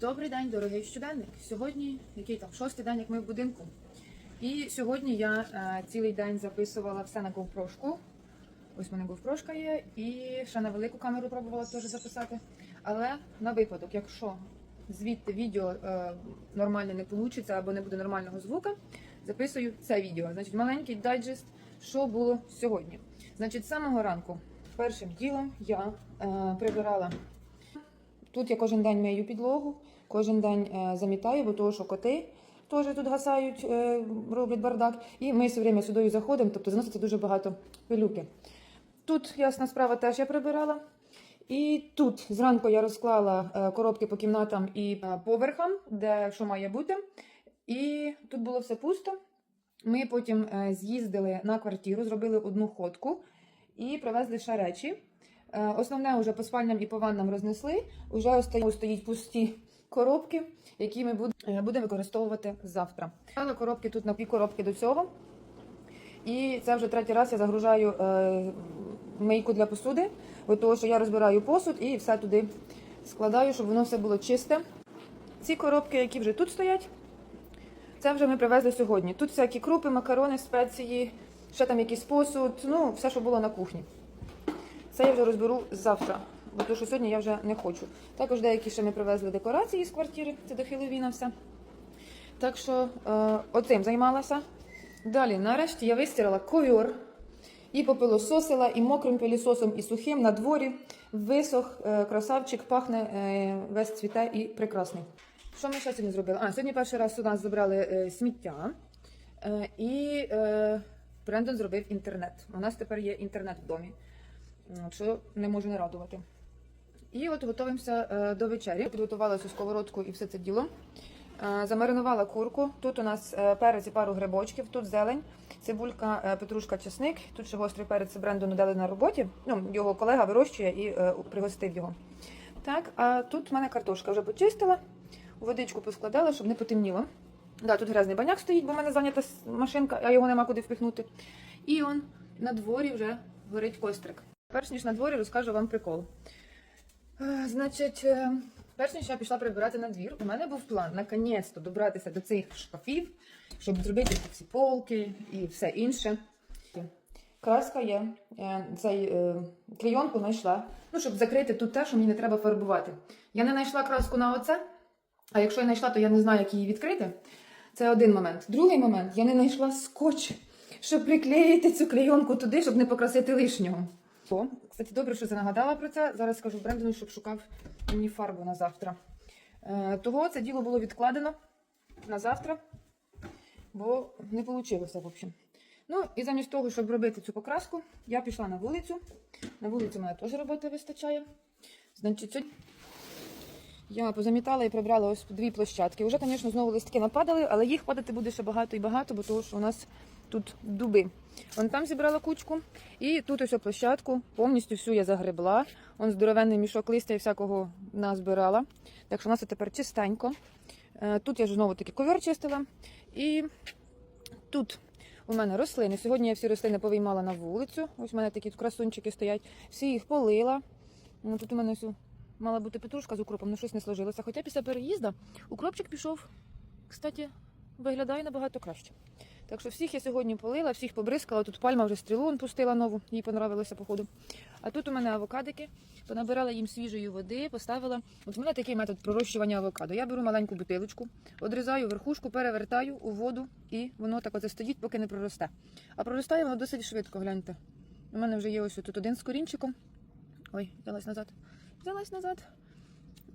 Добрий день, дорогий щоденник. Сьогодні який там шостий день, як ми в будинку. І сьогодні я е, цілий день записувала все на GoPro. Ось в мене GoPro є, і ще на велику камеру пробувала теж записати. Але на випадок, якщо звідти відео е, нормально не вийде або не буде нормального звука, записую це відео. Значить, маленький дайджест, що було сьогодні. Значить, з самого ранку першим ділом я е, прибирала Тут я кожен день мию підлогу, кожен день е, замітаю, бо того, що коти теж тут гасають, е, роблять бардак. І ми все время сюди заходимо, тобто заноситься дуже багато пилюки. Тут, ясна справа, теж я прибирала. І тут зранку я розклала е, коробки по кімнатам і поверхам, де що має бути. І тут було все пусто. Ми потім з'їздили на квартиру, зробили одну ходку і привезли ще речі. Е, Основне вже по спальням і по ваннам рознесли. Уже стоїть пусті коробки, які ми е, будемо використовувати завтра. Ставила коробки тут на пів коробки до цього. І це вже третій раз я загружаю е, мийку для посуди, бо того, що я розбираю посуд і все туди складаю, щоб воно все було чисте. Ці коробки, які вже тут стоять, це вже ми привезли сьогодні. Тут всякі крупи, макарони, спеції, ще там якийсь посуд, ну, все, що було на кухні. Це я вже розберу завтра, бо то, що сьогодні я вже не хочу. Також деякі ще ми привезли декорації з квартири, це до Хеллоуіна все. Так що е, оцим займалася. Далі, нарешті, я вистирала ковер і попилососила, і мокрим пилісосом, і сухим на дворі. Висох, е, красавчик, пахне, е, весь цвіте і прекрасний. Що ми ще сьогодні зробили? А, сьогодні перший раз у нас забрали е, сміття. Е, і е, Брендон зробив інтернет. У нас тепер є інтернет в домі що не можу не радувати. І от готуємося е, до вечері. Підготувала цю сковородку і все це діло. Е, Замаринувала курку. Тут у нас е, перець і пару грибочків, тут зелень, цибулька, петрушка, чесник. Тут ще гострий перець Брендону дали на роботі. Ну, його колега вирощує і пригостив його. Так, а тут в мене картошка вже почистила, водичку поскладала, щоб не потемніло. Да, тут грязний баняк стоїть, бо в мене зайнята машинка, а його нема куди впихнути. І он на дворі вже горить кострик. Перш ніж на дворі розкажу вам прикол. Е, Значить, е, перш ніж я пішла прибирати на двір, у мене був план наконець-то добратися до цих шкафів, щоб зробити ці полки і все інше. Краска є, е, цей клейонку знайшла, ну, щоб закрити тут те, що мені не треба фарбувати. Я не знайшла краску на оце, а якщо я знайшла, то я не знаю, як її відкрити. Це один момент. Другий момент, я не знайшла скотч, щоб приклеїти цю клейонку туди, щоб не покрасити лишнього. О, кстати, добре, що ти нагадала про це. Зараз скажу Брендону, щоб шукав мені фарбу на завтра. Е, того це діло було відкладено на завтра, бо не вийшло, в общем. Ну, і замість того, щоб робити цю покраску, я пішла на вулицю. На вулиці мене теж роботи вистачає. Значить, сьогодні я позамітала і прибрала ось дві площадки. Уже, звісно, знову листки нападали, але їх падати буде ще багато і багато, бо того, що у нас тут дуби. Вон там зібрала кучку, і тут ось площадку повністю всю я загребла. Он здоровенний мішок листя і всякого назбирала. Так що у нас тепер чистенько. Е, Тут я ж знову таки ковер чистила. І тут у мене рослини. Сьогодні я всі рослини повиймала на вулицю. Ось у мене такі красунчики стоять. Всі їх полила. Ну, Тут у мене все мала бути петрушка з укропом, але щось не сложилося. Хоча після переїзду укропчик пішов, кстати, виглядає набагато краще. Так що всіх я сьогодні полила, всіх побризкала. Тут пальма вже стрілу пустила нову, їй понравилося, походу. А тут у мене авокадики, понабирала їм свіжої води, поставила. От у мене такий метод пророщування авокадо. Я беру маленьку бутилочку, одрізаю верхушку, перевертаю у воду, і воно так оце стоїть, поки не проросте. А проростає воно досить швидко, гляньте. У мене вже є ось тут один з корінчиком. Ой, взялась назад. Взялась назад.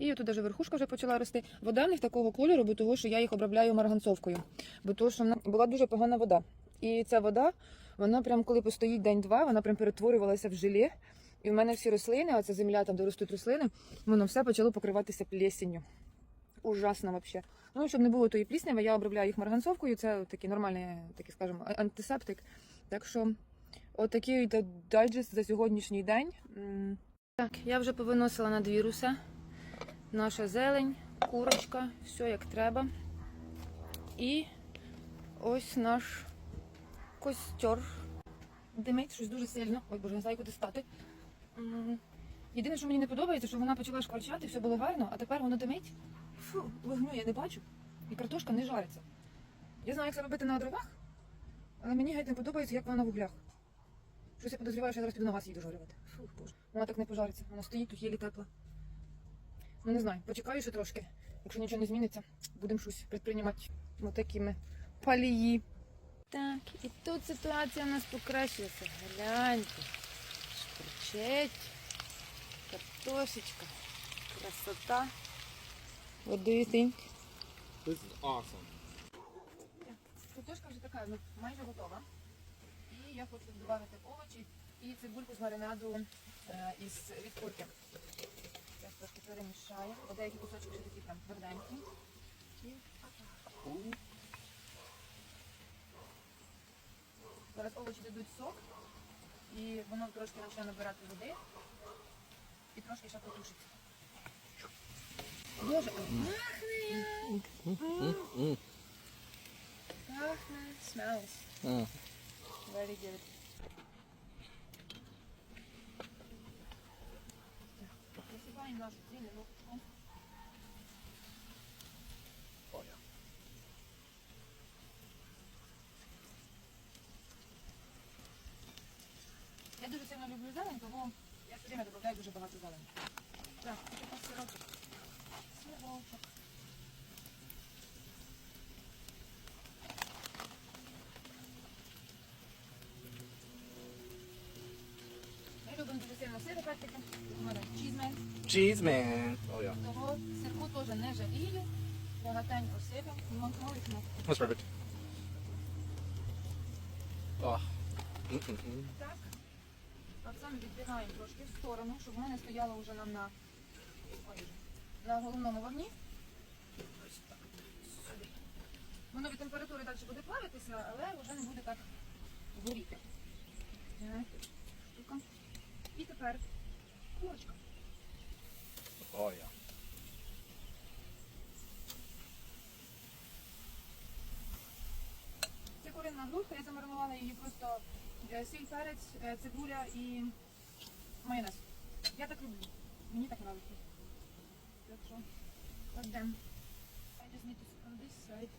І тут даже верхушка вже почала рости. Вода в них такого кольору, бо того, що я їх обробляю марганцовкою. Бо того, що була дуже погана вода. І ця вода, вона прям коли постоїть день-два, вона прям перетворювалася в желе. І в мене всі рослини, оця земля, там де ростуть рослини, воно все почало покриватися плесенью. Ужасно взагалі. Ну, щоб не було тої плісняви, я обробляю їх марганцовкою. Це такий нормальний, такий, скажімо, антисептик. Так що, отакий от дайджест за сьогоднішній день. Так, я вже повиносила на двір усе. Наша зелень, курочка, все як треба. І ось наш костер. Димить щось дуже сильно. Ой, боже, не знаю, куди стати. Єдине, що мені не подобається, що вона почала шкварчати, все було гарно, а тепер воно димить. Фу, вогню я не бачу. І картошка не жариться. Я знаю, як це робити на дровах, але мені геть не подобається, як вона на вуглях. Щось я підозріваю, що я зараз піду на газ її дожарювати. Фу, боже. Вона так не пожариться. Вона стоїть тут єлі тепла. Ну не знаю, почекаю ще трошки. Якщо нічого не зміниться, будемо щось предприймати такими палії. Так, і тут ситуація у нас покращилася. Гляньте. Шкварчить. Картошечка. Красота. What do you think? This is awesome. Картошка вже така ну, майже готова. І я хочу додати овочі і цибульку з маринаду е, із від курки. Зараз перемішаю. Бо деякі кусочки ще такі прям тверденькі. Зараз овочі дадуть сок, і воно трошки почне набирати води. І трошки ще потушиться. Боже, пахне. Пахне, smells. Very good. Насипаємо нашу зеленушку. Oh yeah. Я дуже сильно люблю зелень, тому я все время додаю дуже багато зелені. Так, тепер сирочок. Сирочок. Ми любимо дуже сильно сири пектики. У мене чізмен. Cheese man. Oh yeah. Того сирку теж не жалію. Багатенько сипем. Монтуємо. That's perfect. Oh. Mm-mm-mm. Так. Само відбігаємо трошки в сторону, щоб воно не стояло вже нам на, ой, на головному вогні. Воно від температури далі буде плавитися, але вже не буде так горіти. І тепер курочка. Yeah. Це курина грудка, я замаринувала її просто сіль, перець, е, цибуля і майонез. Я так люблю. Мені так подобається. Так що, кладемо. I just need to sit on this side.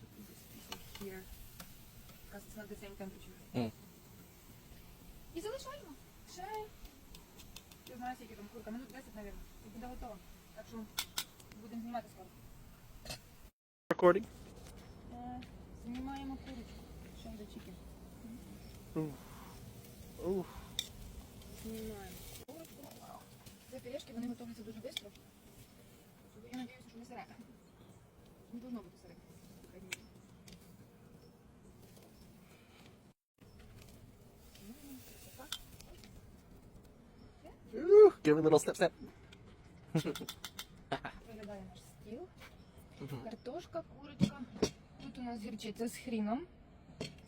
To put this piece here. Because it's not the same temperature. Mm. І залишаємо. Ще, я знаю, скільки там курка, минут 10, мабуть. І буде готово. Так що будемо знімати скоро. Recording. Е, Знімаємо курочку. Show the chicken. Ooh. Знімаємо. Це пиріжки, вони готуються дуже швидко. Я сподіваюся, що не сире. Не должно бути. Give it a little step step. Виглядає наш стіл. Картошка, курочка. Тут у нас гірчиця з хріном.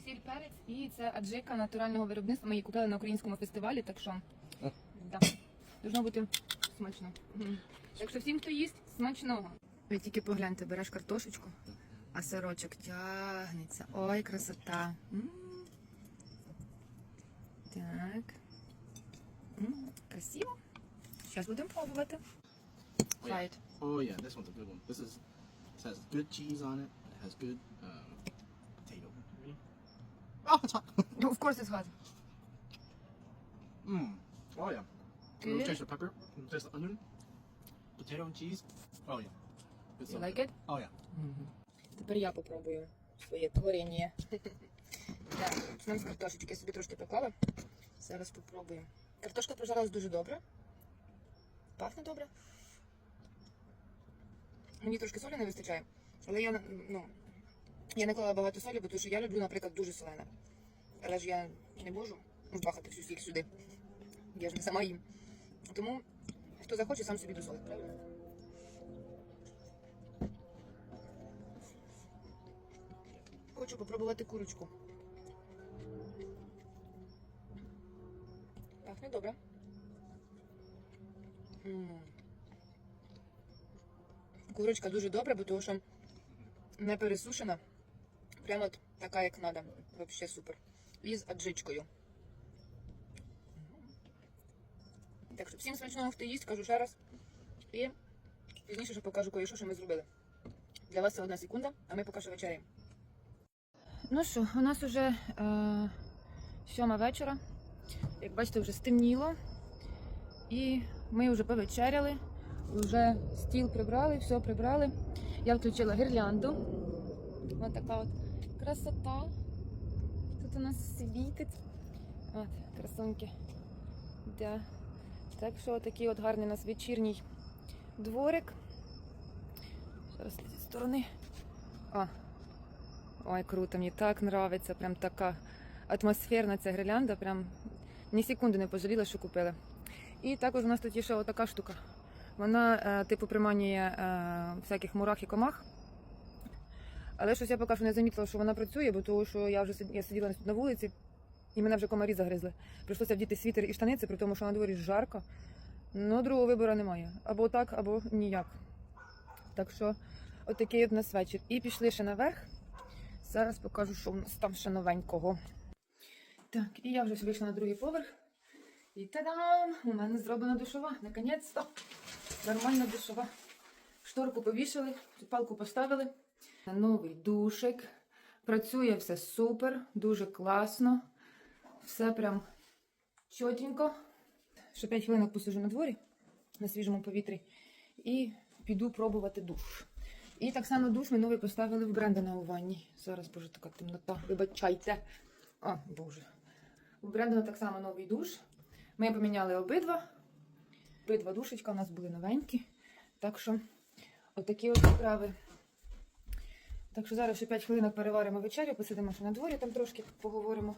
Сіль перець і це аджика натурального виробництва. Ми її купили на українському фестивалі, так що О. должно бути смачно. Так що всім, хто їсть, смачного. Ви тільки погляньте, береш картошечку, а сирочок тягнеться. Ой, красота. М. Так. М, Красиво. Зараз будемо пробувати. Oh, yeah. It. Oh yeah, this one's a good one. This is this has good cheese on it. It has good um? Oh, it's hot. Of course it's hot. Mmm. Oh yeah. Good. Taste the pepper. Taste the onion. Potato and cheese. Oh yeah. Good You stuff. like it? Oh yeah. Тепер я попробую своє творення. Так, почнемо з картошечки. Я собі трошки поклала. Зараз попробуємо. Картошка прожарилась дуже добре. Пахне добре. Мені трошки солі не вистачає. Але я, ну, я не клала багато солі, бо тому що я люблю, наприклад, дуже солене. Але ж я не можу вбахати всю сіль сюди. Я ж не сама їм. Тому хто захоче, сам собі досолить, правильно? Хочу попробувати курочку. Пахне добре. М. Курочка дуже добра, бо тому що не пересушена. Прямо от така, як треба. Взагалі супер. І з аджичкою. Так що всім смачного, хто їсть, кажу ще раз. І Пізніше ще покажу кое-що, що ми зробили. Для вас це одна секунда, а ми поки що вечеряємо. Ну що, у нас вже е, сьома вечора. Як бачите, вже стемніло. І ми вже повечеряли, вже стіл прибрали, все прибрали. Я включила гірлянду. Ось така от красота. Тут у нас світить. От, красунки. Да. Так що такий от гарний у нас вечірній дворик. Зараз з цієї сторони. О. Ой, круто, мені так нравиться. Прям така атмосферна ця гірлянда. Прям ні секунди не пожаліла, що купила. І також у нас тут є ще отака штука. Вона, е, типу, приманює е, всяких мурах і комах. Але щось я поки що не замітила, що вона працює, бо того, що я вже я сиділа на вулиці, і мене вже комарі загризли. Прийшлося вдіти світер і штаниці, при тому, що на дворі жарко. Ну, другого вибору немає. Або так, або ніяк. Так що, отакий от у нас вечір. І пішли ще наверх. Зараз покажу, що у нас там ще новенького. Так, і я вже вийшла на другий поверх. І та-дам! У мене зроблена душова. Наконець-то. Нормальна душова. Шторку повішали, палку поставили. Новий душик. Працює все супер, дуже класно. Все прям чотенько. Ще 5 хвилин посижу на дворі на свіжому повітрі і піду пробувати душ. І так само душ ми новий поставили в Брендана у ванні. Зараз, боже, така темнота. Вибачайте. А, боже. У Брендана так само новий душ. Ми поміняли обидва. Обидва душечка у нас були новенькі. Так що, отакі от справи. Так що зараз ще 5 хвилин переваримо вечерю, посидимо ще на дворі, там трошки поговоримо.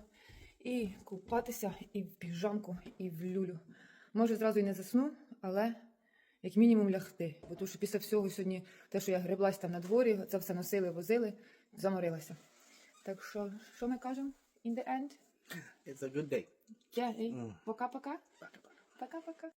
І купатися, і в піжамку, і в люлю. Може, зразу і не засну, але як мінімум лягти. Бо тому що після всього сьогодні, те, що я греблась там на дворі, це все носили, возили, заморилася. Так що, що ми кажемо? In the end? It's a good day. Yeah, Mm. Пока-пока. Пока-пока.